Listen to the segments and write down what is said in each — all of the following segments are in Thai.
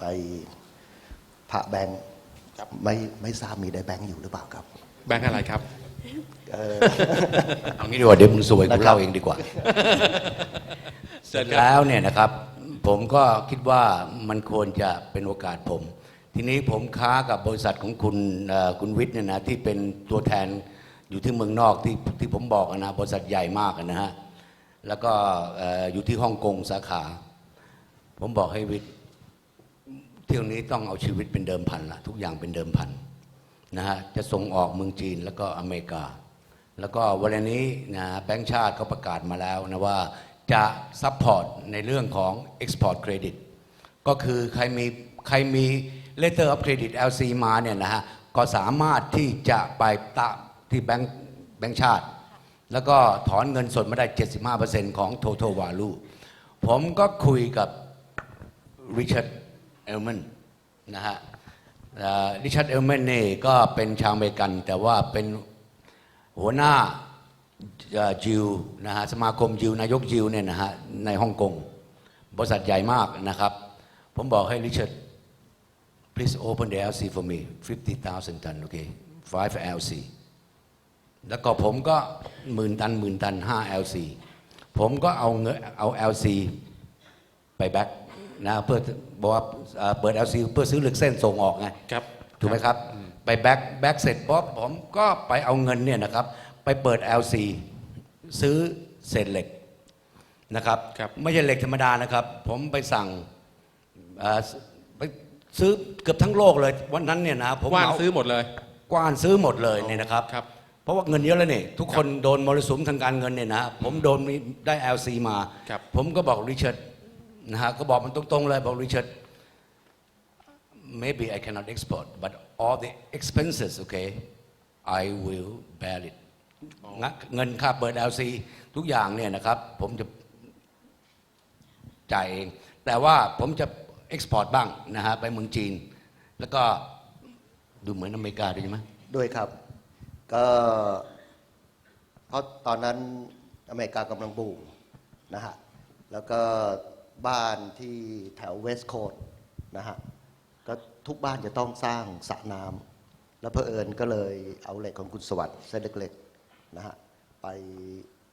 ไปพระแบงค์ไม่ไม่ทราบมีได้แบงค์อยู่หรือเปล่าครับ แบงค์อะไรครับเออเอางี้ดีกว่าเดี๋ยวมึงสวยนะกูครับเล่าเองดีกว่า เสร็จครับแล้วเนี่ยนะครับ ผมก็คิดว่ามันควรจะเป็นโอกาสผม ทีนี้ผมค้ากับบริษัทของคุณเอ่อคุณวิทย์เนี่ยนะที่เป็นตัวแทนอยู่ที่เมืองนอกที่ที่ผมบอกอะนะบริษัทใหญ่มากอะนะฮะแล้วก็เอ่ออยู่ที่ฮ่องกงสาขา ผมบอกให้วิทย์ เที่ยวนี้ต้องเอาชีวิตเป็นเดิมพันละทุกอย่างเป็นเดิมพันนะฮะจะส่งออกเมืองจีนแล้วก็อเมริกา แล้วก็วันนี้นะแบงก์ชาติเขาประกาศมาแล้วนะว่าจะซัพพอร์ตในเรื่องของ Export Credit ก็คือใครมีใครมี Letter of Credit LC มาเนี่ยนะฮะก็สามารถที่จะไปตะที่แบงก์แบงก์ชาติ แล้วก็ถอนเงินสดมาได้ 75%ของ Total Value ผมก็คุยกับริชาร์ด เอลแมนนะฮะริชาร์ดเอลแมนนี่ก็เป็นชาวอเมริกัน แต่ว่าเป็นหัวหน้าจิวนะฮะสมาคมจิวนายกจิวเนี่ยนะฮะในฮ่องกงบริษัทใหญ่มากนะครับ ผมบอกให้ริชาร์ด please open the LC for me 50,000 ตันโอเค5 LC แล้วก็ผมก็หมื่นตันหมื่นตัน5 LC ผมก็เอาเงินเอา LC ไปแบ็ก นะเพื่อบอกว่าเอ่อเปิด LC เพื่อซื้อเหล็กเส้นส่งออกไง ครับ ถูกไหมครับ ไปแบ็กแบ็กเสร็จป๊บผมก็ไปเอาเงินเนี่ยนะครับ ไปเปิด LC ซื้อเศษเหล็กนะครับ ครับ ไม่ใช่เหล็กธรรมดานะครับ ผมไปสั่งเอ่อไปซื้อเกือบทั้งโลกเลยวันนั้นเนี่ยนะผมว่านเหมซื้อหมดเลย กว้านซื้อหมดเลยเนี่ยนะครับ ครับ เพราะว่าเงินเยอะแล้วเนี่ยทุกคนโดนมรสุมทางการเงินเนี่ยนะผมโดนมีได้ LC มา ครับ ผมก็บอกริชาร์ด นะฮะก็บอกมันตรงๆเลยบอกริชาร์ด maybe I cannot export but all the expenses okay I will bear it นะเงินค่าเปิด LC ทุกอย่างเนี่ยนะครับ ผมจะจ่ายเอง แต่ว่าผมจะ export บ้างนะฮะไปเมืองจีน แล้วก็ดูเหมือนอเมริกาด้วยใช่ไหมด้วยครับ ก็เพราะตอนนั้นอเมริกากำลังบูมนะฮะ แล้วก็ บ้านที่แถวเวสต์โคสต์นะฮะก็ทุกบ้านจะต้องสร้างสระน้ำแล้วเพอเอิญก็เลยเอาเหล็กของคุณสวัสดิ์เส้นเล็กๆนะฮะไป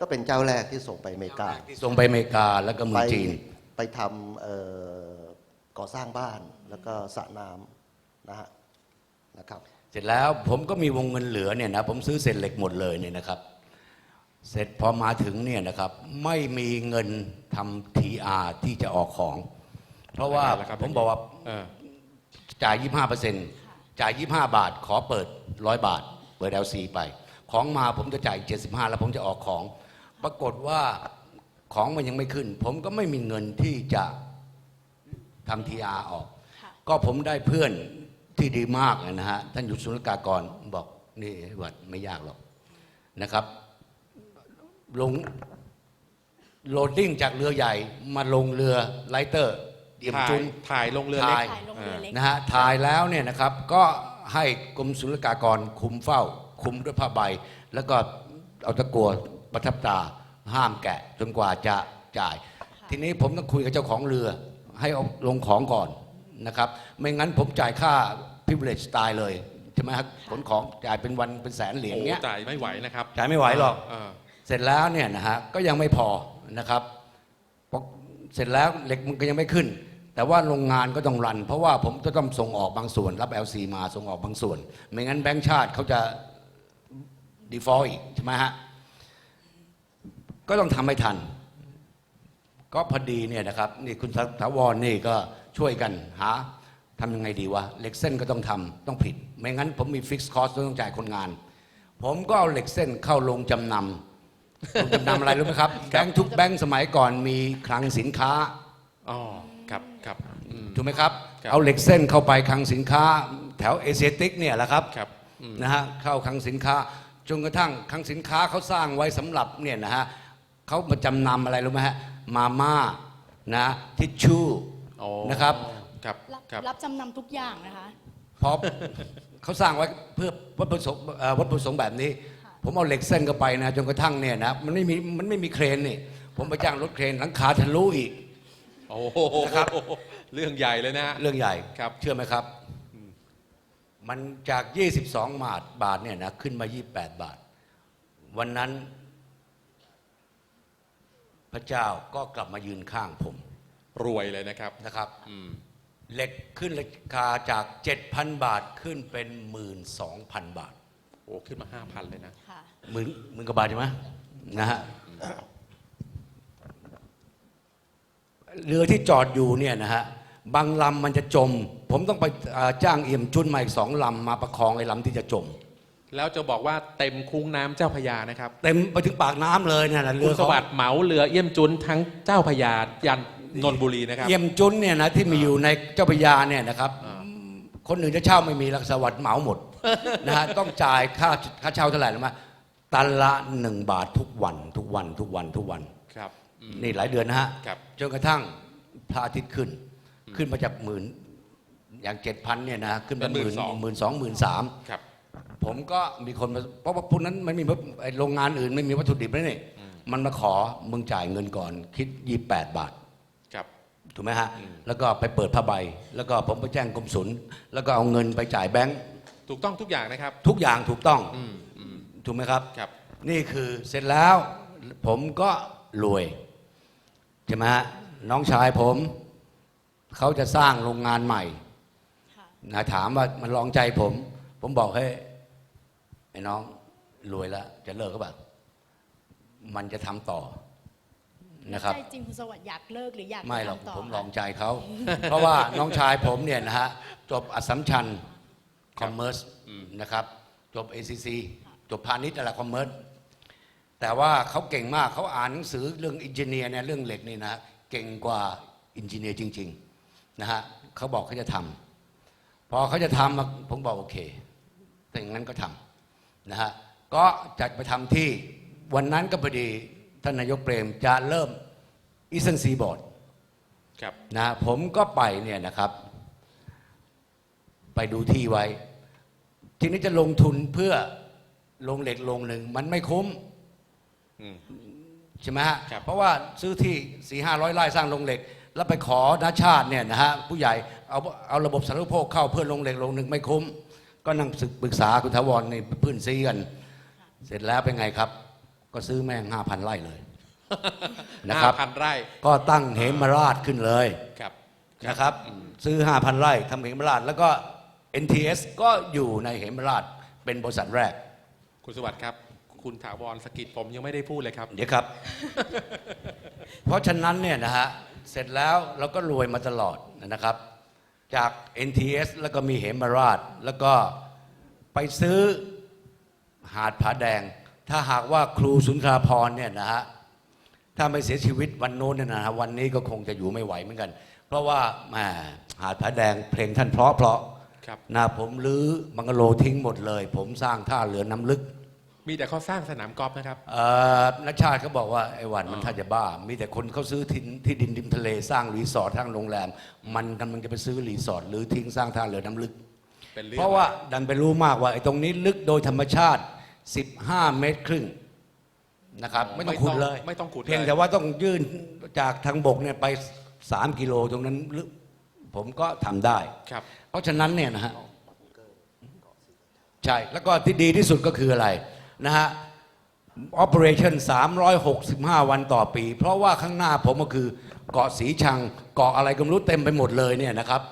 ก็เป็นเจ้าแรกที่ส่งไปอเมริกาที่ส่งไปอเมริกาแล้วก็เมืไปองจีน ไปทำเอ่อก่อสร้างบ้านแล้วก็สระน้ำนะฮะนะครับ เสร็จแล้วผมก็มีวงเงินเหลือเนี่ยนะผมซื้อเศษเหล็กหมดเลยเนี่ยนะครับ เสร็จพอมาถึงเนี่ยนะครับ ไม่มีเงินทำทีอาที่จะออกของ เพราะว่ายังไงล่ะครับ ผมบอกว่าเออจ่าย 25เปอร์เซ็นต์จ่าย 25 บาท ขอเปิด 100 บาท เปิด LC ไป ของมาผมจะจ่าย 75 แล้วผมจะออกของ ปรากฏว่าของมันยังไม่ขึ้น ผมก็ไม่มีเงินที่จะทำทีอาออกก็ผมได้เพื่อนที่ดีมากนะฮะท่านอยู่ศุลกากรบอกนี่วัดไม่ยากหรอกนะครับ ลงโหลดดิ้งจากเรือใหญ่มาลงเรือไลเตอร์เดี่ยมถ่ายจุนถ่ายลงเรือเล็กถ่ายถ่ายลงเรือเล็ก นะฮะถ่ายแล้วเนี่ยนะครับก็ให้กรมศุลกากรคุมเฝ้า คุมด้วยผ้าใบ แล้วก็เอาตะกั่วประทับตราห้ามแกะจนกว่าจะจ่าย ทีนี้ผมต้องคุยกับเจ้าของเรือ ให้เอาลงของก่อนนะครับ ไม่งั้นผมจ่ายค่า privilege ตายเลยใช่ไหมครับขนของจ่ายเป็นวันเป็นแสนเหรียญโอ้เงี้ย จ่ายไม่ไหวนะครับจ่ายไม่ไหวหรอก เออ เสร็จแล้วเนี่ยนะฮะก็ยังไม่พอนะครับเสร็จแล้วเหล็กมันก็ยังไม่ขึ้น แต่ว่าโรงงานก็ต้องรัน เพราะว่าผมจะต้องส่งออกบางส่วน รับ LC มาส่งออกบางส่วน ไม่งั้นแบงก์ชาติเขาจะ default อีกใช่ไหมฮะก็ต้องทำให้ทัน ก็พอดีเนี่ยนะครับนี่คุณถาวรนี่ก็ช่วยกันหาทำยังไงดีวะเหล็กเส้นก็ต้องทำต้องผิด ไม่งั้นผมมีฟิกซ์คอสต้องจ่ายคนงาน ผมก็เอาเหล็กเส้นเข้าลงจำนำ ลงจำนำอะไรรู้ไหมครับ แบงค์ทุกแบงค์สมัยก่อนมีคลังสินค้าอ๋อครับครับอืม ถูกไหมครับ ครับ เอาเหล็กเส้นเข้าไปคลังสินค้า แถวเอเชียติกเนี่ยแหละครับ ครับอืม นะฮะเข้าคลังสินค้าจนกระทั่งคลังสินค้าเขาสร้างไว้สำหรับเนี่ยนะฮะเขามาจำนำอะไรรู้ไหมฮะมาม่านะทิชชู่ อ๋อนะครับ ครับรับครับ รับจำนำทุกอย่างนะคะเพราะเขาสร้างไว้เพื่อวัตถุประสงค์เอ่อวัตถุประสงค์แบบนี้ ผมเอาเหล็กเส้นเข้าไปนะจนกระทั่งเนี่ยนะมันไม่มีมันไม่มีเครนนี่ผมไปจ้างรถเครนหลังคาทะลุอีก โอ้โหนะครับ เรื่องใหญ่เลยนะฮะ เรื่องใหญ่ครับ เชื่อไหมครับ มันจาก 22 บาทบาทเนี่ยนะขึ้นมา 28 บาท วันนั้น พระเจ้าก็กลับมายืนข้างผมรวยเลยนะครับ นะครับอืมเหล็กขึ้นราคาจาก 7,000 บาทขึ้นเป็น 12,000 บาท โอ้ขึ้นมาห้าพันเลยนะ ค่ะ หมื่นหมื่นกว่าบาทใช่ไหมนะฮะเรือที่จอดอยู่เนี่ยนะฮะบางลำมันจะจม ผมต้องไปอ่าจ้างเอี่ยมจุนมาอีกสองลำมาประคองไอ้ลำที่จะจม แล้วจะบอกว่าเต็มคุ้งน้ำเจ้าพระยานะครับ เต็มไปถึงปากน้ำเลยเนี่ยนะเรืคุอณสเขาวัสดิ์เหมาเรือเยี่ยมจุนทั้งเจ้าพระยายันนนทบุรีนะครับ เอี่ยมจุนเนี่ยนะที่มีอยู่ในเจ้าพระยาเนี่ยนะครับอ่าคนอื่นจะเช่าไม่มีหลักสวัสดิ์เหมาหมด นะฮะต้องจ่ายค่าค่าเช่าเท่าไหร่รู้ไหมตันละหนึ่งบาททุกวันทุกวันทุกวันทุกวัน ครับอืม นี่หลายเดือนนะฮะครับ จนกระทั่งพระอาทิตย์ขึ้น ขึ้นมาจากหมื่นอย่างเจ็ดพันเนี่ยนะขึ้นเป็นหมื่นหมื่นสองหมื่นสามครับ ผมก็มีคนมาเพราะว่าพวกนั้นมันมีไอ้โรงงานอื่นไม่มีวัตถุดิบแล้วนี่มันมาขอมึงจ่ายเงินก่อน คิดยี่แปดบาท ครับ ถูกไหมฮะอืมแล้วก็ไปเปิดผ้าใบ แล้วก็ผมไปแจ้งกรมศุลแล้วก็เอาเงินไปจ่ายแบงค์ ถูกต้องทุกอย่างนะครับ ทุกอย่างถูกต้องอืมอืมถูกไหมครับ ครับ นี่คือเสร็จแล้วผมก็รวยใช่ไหมฮะน้องชายผม เขาจะสร้างโรงงานใหม่ค่ะ นะถามว่ามันลองใจผม ผมบอกให้ไอ้น้องรวยแล้ว จะเลิกก็แบบมันจะทำต่อนะครับ ใจจริงคุณสวัสดิ์อยากเลิกหรืออยากไม่หรอกทำต่อผมคะลองใจเขา เพราะว่าน้องชายผมเนี่ยนะฮะจบอัสสัมชัญ คอมเมอร์สนะครับจบ ACC จบพาณิชย์อะไรคอมเมอร์สแต่ว่าเขาเก่งมากเขาอ่านหนังสือเรื่องอินเจเนียร์เนี่ยเรื่องเหล็กนี่นะเก่งกว่าอินเจเนียร์จริงๆนะฮะเขาบอกเขาจะทำพอเขาจะทำอะผมบอกโอเคถ้าอย่างนั้นก็ทำนะฮะก็จัดไปทำที่วันนั้นก็พอดีท่านนายกเปรมจะเริ่มอีส t นซีบอร์ดครับนะผมก็ไปเนี่ยนะครับ ไปดูที่ไว้ ทีนี้จะลงทุนเพื่อลงเหล็กลงหนึ่งมันไม่คุ้มอืม ใช่ไหมฮะครับ เพราะว่าซื้อที่สี่ห้าร้อยไร่สร้างโรงเหล็ก แล้วไปขอนาชาติเนี่ยนะฮะผู้ใหญ่เอาเอาระบบสาธารณูปโภคเข้าเพื่อลงเหล็กลงหนึ่งไม่คุ้ม ก็นั่งศึกปรึกษาคุณทวรในพื้นซีกัน เสร็จแล้วเป็นไงครับ ก็ซื้อแม่งห้าพันไร่เลย นะครับ ห้าพันไร่ก็ตั้งเหมราชขึ้นเลย ครับ นะครับซื้อ 5,000 ไร่ทำเหมราชแล้วก็ NTS ก็อยู่ในเหมราชเป็นบริษัทแรก คุณสวัสดิ์ครับ คุณถาวรสกิดผมยังไม่ได้พูดเลยครับ เดี๋ยวครับ เพราะฉะนั้นเนี่ยนะฮะ เสร็จแล้วเราก็รวยมาตลอดนะครับ จาก NTS แล้วก็มีเหมราช แล้วก็ไปซื้อหาดผาแดง ถ้าหากว่าครูสุนทราพรเนี่ยนะฮะ ถ้าไม่เสียชีวิตวันโน้นเนี่ยนะฮะวันนี้ก็คงจะอยู่ไม่ไหวเหมือนกัน เพราะว่าแหมหาดผาแดงเพลงท่านเพราะเพราะครับ นะผมรื้อบังกะโลทิ้งหมดเลย ผมสร้างท่าเรือน้ำลึก มีแต่เขาสร้างสนามกอล์ฟนะครับเอ่อนักชาติเขาบอกว่าไอ้หวันมันถ้าจะบ้า มีแต่คนเขาซื้อที่ที่ดินริมทะเลสร้างรีสอร์ทสร้างโรงแรม มันกำลังจะไปซื้อรีสอร์ทหรือทิ้งสร้างท่าเรือน้ำลึกเป็นเรื่องเพราะว่าดันไปรู้มากว่าไอ้ตรงนี้ลึกโดยธรรมชาติ 15 เมตรครึ่งนะครับ ไม่ต้องขุดเลย ไม่ต้องขุดเพียงลแต่ว่าต้องยื่นจากทางบกเนี่ยไป 3 กิโลตรงนั้นลึก ผมก็ทำได้ ครับ เพราะฉะนั้นเนี่ยนะฮะใช่ แล้วก็ที่ดีที่สุดก็คืออะไรนะฮะ operation 365 วันต่อปี เพราะว่าข้างหน้าผมก็คือเกาะสีชังเกาะอะไรก็ไม่รู้เต็มไปหมดเลยเนี่ยนะครับ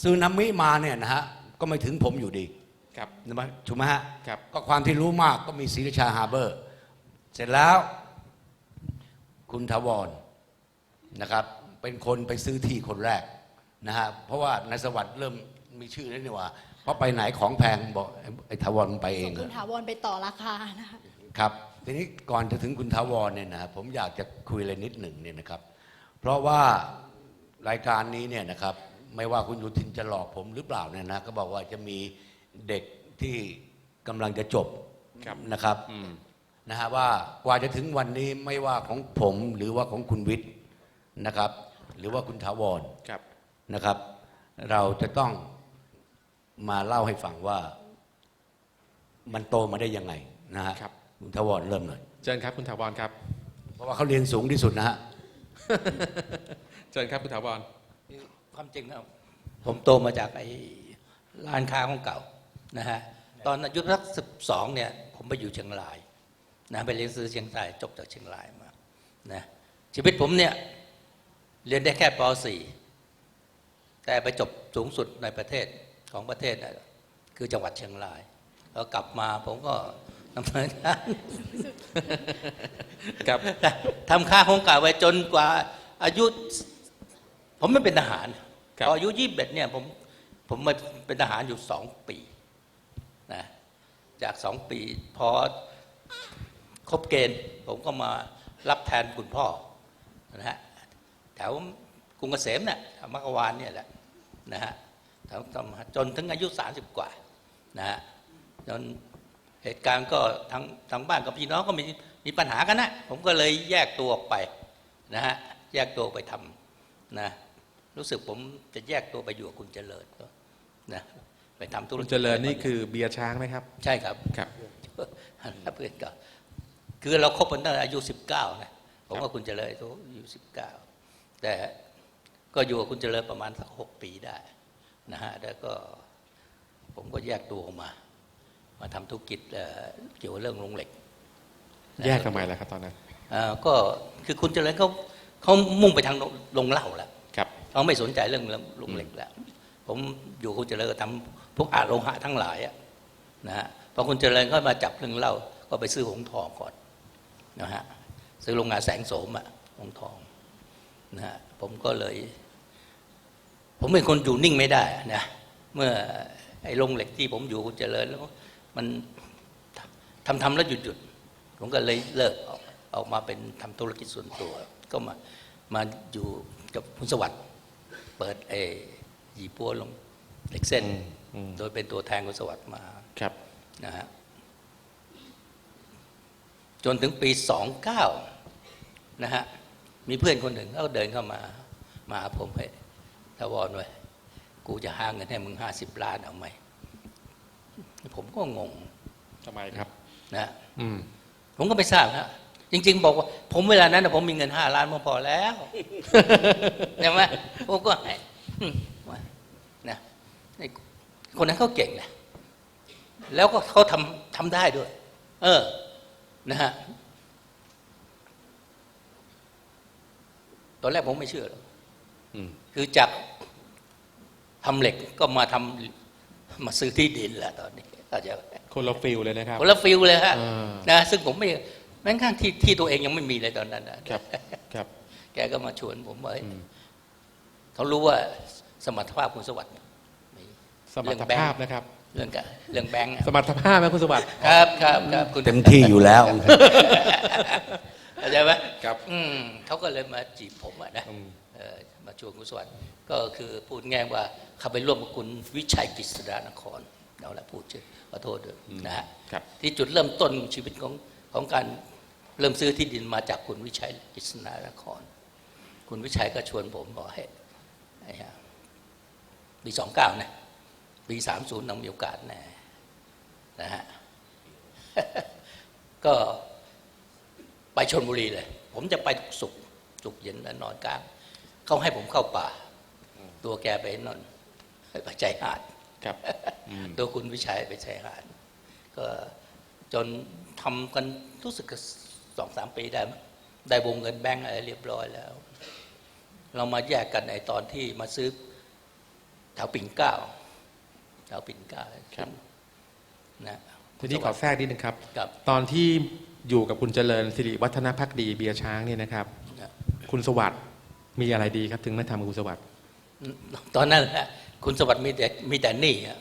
ซึนามิมาเนี่ยนะฮะก็ไม่ถึงผมอยู่ดีครับ ถูกไหมถูกไหมฮะครับ ก็ความที่รู้มากก็มีศรีราชาฮาร์เบอร์ เสร็จแล้ว คุณทวรนะครับ เป็นคนไปซื้อที่คนแรก นะฮะเพราะว่านายสวัสดิ์เริ่มมีชื่อแล้วนี่หว่า เพราะไปไหนของแพงบอกไอ้ไอ้ทวรมึงไปเอส่งงเหรคุอณถาวรไปต่อราคานะคะครับทีนี้ก่อนจะถึงคุณทวรเนี่ยนะผมอยากจะคุยอะไรนิดหนึ่งเนี่ยนะครับ เพราะว่ารายการนี้เนี่ยนะครับ ไม่ว่าคุณยุทินจะหลอกผมหรือเปล่าเนี่ยนะก็บอกว่าจะมีเด็กที่กำลังจะจบครับ นะครับ อืม นะฮะว่ากว่าจะถึงวันนี้ไม่ว่าของผมหรือว่าของคุณวิทย์นะครับ หรือว่าคุณถาวรครับ นะครับ เราจะต้องมาเล่าให้ฟังว่ามันโตมาได้ยังไงนะฮะครับคุณถาวรเริ่มหน่อยเชิญครับคุณถาวรครับ เพราะว่าเขาเรียนสูงที่สุดนะฮะ เชิญครับคุณถาวร ความจริงนะผมโตมาจากไอ้ร้านค้าของเก่านะฮะตอนอายุสักสิบสองเนี่ย ผมไปอยู่เชียงรายนะไปเรียนซื้อเชียงรายจบจากเชียงรายมานะชีวิตผมเนี่ย เรียนได้แค่ป .4 แต่ไปจบสูงสุดในประเทศของประเทศนะคือจังหวัดเชียงรายแล้วกลับมาผมก็ดำเนินงานครับทำค้าของเก่าไว้จนกว่าอายุ ผมไม่เป็นทหารครับพออายุยี่สิบเอ็ดเนี่ยผมผมมาเป็นทหารอยู่สองปีนะจากสองปี พอครบเกณฑ์ ผมก็มารับแทนคุณพ่อนะฮะแถว กรุงเกษมเนี่ยแถวมักกะวานเนี่ยแหละนะฮะแถวจนถึงอายุสามสิบกว่านะฮะจนเหตุการณ์ก็ทั้งทั้งบ้านกับพี่น้องก็มีมีปัญหากันนะผมก็เลยแยกตัวออกไปนะฮะแยกตัวไปทำนะรู้สึกผมจะแยกตัวไปอยู่กับคุณเจริญก็นะไปทำธุรคุกิณจเจริญนี่คือเบียร์ช้างไหมครับ ใช่ครับครับเพื่อนก็คือเราคบกันตั้งแต่อายุสิบเก้านะผมว่าคุณเจริญเขาอายุสิบเก้าแต่ ก็อยู่กับคุณเจริญประมาณสักหกปีได้นะฮะแล้วก็ผมก็แยกตัวออกมา มาทำธุรกิจเอ่อเกี่ยวกับเรื่องโรงเหล็ก แยกทำไมล่ะครับตอนนั้นเอ่อก็คือคุณเจริญเขาเขามุ่งไปทางโรงเหล้าแล้วครับเขาไม่สนใจเรื่องโรงเหล็กแล้ว ผมอยู่คุณเจริญก็ทำพวกอาโลหะทั้งหลายอะนะฮะพอคุณเจริญก็มาจับเรื่องเหล้าก็ไปซื้อหงทองก่อนนะฮะซื้อโรงงานแสงโสมอะหงทอง นะฮะผมก็เลย ผมเป็นคนอยู่นิ่งไม่ได้นะเมื่อไอ้โรงเหล็กที่ผมอยู่คุณเจริญแล้ว มันทำทำแล้วหยุดหยุดผมก็เลยเลิกออกออกมาเป็นทำธุรกิจส่วนตัว ก็มามาอยู่กับคุณสวัสดิ์เปิดเอหยีปัวลงเหล็กเส้นอืมโดยเป็นตัวแทนคุณสวัสดิ์มาครับนะฮะจนถึงปีสองเก้านะฮะ มีเพื่อนคนหนึ่งเขาเดินเข้ามามาหาผมให้ทวอนไว้ยกูจะหาเงินให้มึงห้าสิบล้านเอาไหมผมก็งงทำไมครับ นะอืมผมก็ไม่ทราบนะจริง ๆ บอกว่า ผมเวลานั้นนะผมมีเงินห้าล้านมาพอแล้วใช่ไหมผมก็ให้อืมว่านะไอ้คนนั้นเขาเก่งนะแล้วก็เขาทำทำได้ด้วย เออ นะฮะ ตอนแรกผมไม่เชื่อหรอกอืมคือจากทำเหล็กก็มาทำมาซื้อที่ดินแหละตอนนี้เข้าใจไหมคนละฟิลเลยนะครับคนละฟิลเลยฮะอ่านะซึ่งผมไม่แม้กระทั่งที่ที่ตัวเองยังไม่มีเลยตอนนั้นนะครับครับ แกก็มาชวนผมว่าเอ้ยอืมเขารู้ว่าสมรรถภาพคุณสวัสดิ์มีสมรรถภาพนะครับ เรื่องกะเรื่องแบงค์อะสมรรถภาพไหมคุณสวัสดิ์ครับครับครับคุณเต็มที่อยู่แล้ว เข้าใจไหมครับ อืมเขาก็เลยมาจีบผมอะนะอืม เอ่อมาชวนคุณสวัสดิ์ก็คือพูดง่ายว่าเขาไปร่วมกับคุณวิชัยกฤษดานครเอาละพูดชื่อขอโทษด้วยนะฮะ ครับ ที่จุดเริ่มต้นชีวิตของของการเริ่มซื้อที่ดินมาจากคุณวิชัยกฤษณานคร คุณวิชัยก็ชวนผมบอกให้ไอ้ฮะปีสองเก้านะปีสามศูนย์ต้องมีโอกาสแน่นะฮะ ก็ ไปชนบุรีเลย ผมจะไปทุกสุกร์สุกร์เย็นแล้วนอนกลางเขาให้ผมเข้าป่า ตัวแกไปนอนไปใจหาดครับอืมตัวคุณวิชัยไปชายหาดก็จนทำกันรู้สึกสองสามปีได้มั้งได้วงเงินแบงก์อะไรเรียบร้อยแล้ว เรามาแยกกันในตอนที่มาซื้อแถวปิ่นเกล้าแถวปิ่นเกล้าครับนะทีนี้ขอแทรกนิดนึงครับกับตอนที่ อยู่กับคุณเจริญสิริวัฒนพักดีเบียร์ช้างเนี่ยนะครับนะคุณสวัสดิ์มีอะไรดีครับ ถึงมาทำกับคุณสวัสดิ์ตอนนั้นแหละคุณสวัสดิ์มีแต่มีแต่หนี้อะ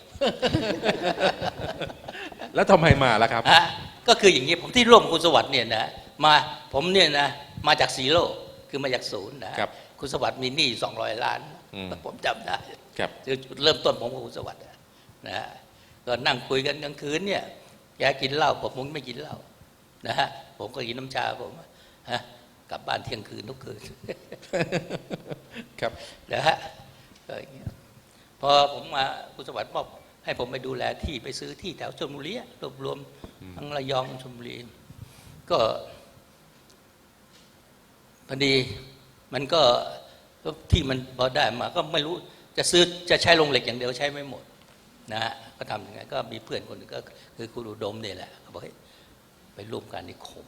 แล้วทำไมมาล่ะครับ ฮะก็คืออย่างนี้ผมที่ร่วมกับคุณสวัสดิ์เนี่ยนะมาผมเนี่ยนะมาจากซีโร่คือมาจากศูนย์นะครับคุณสวัสดิ์มีหนี้สองร้อยล้านอืม ผมจำได้ครับ คือจุดเริ่มต้นผมกับคุณสวัสดิ์อะนะฮะก็นั่งคุยกันกลางคืนเนี่ยแกกินเหล้าผมไม่กินเหล้า นะฮะผมก็กินน้ำชาผมฮะกลับบ้านเที่ยงคืนทุกคืนครับนะฮะก็อย่างเงี้ยพอผมมาคุณสวัสดิ์บอกให้ผมไปดูแลที่ไปซื้อที่แถวชลบุรีรวบรวมทั้งระยองชลบุรีก็พอดีมันก็ที่มันพอได้มาก็ไม่รู้จะซื้อจะใช้ลงเหล็กอย่างเดียวใช้ไม่หมดนะฮะก็ทำยังไงก็มีเพื่อนคนนึงก็คือคุณอุดมเนี่ยแหละเขาบอก ไปร่วมการนิคม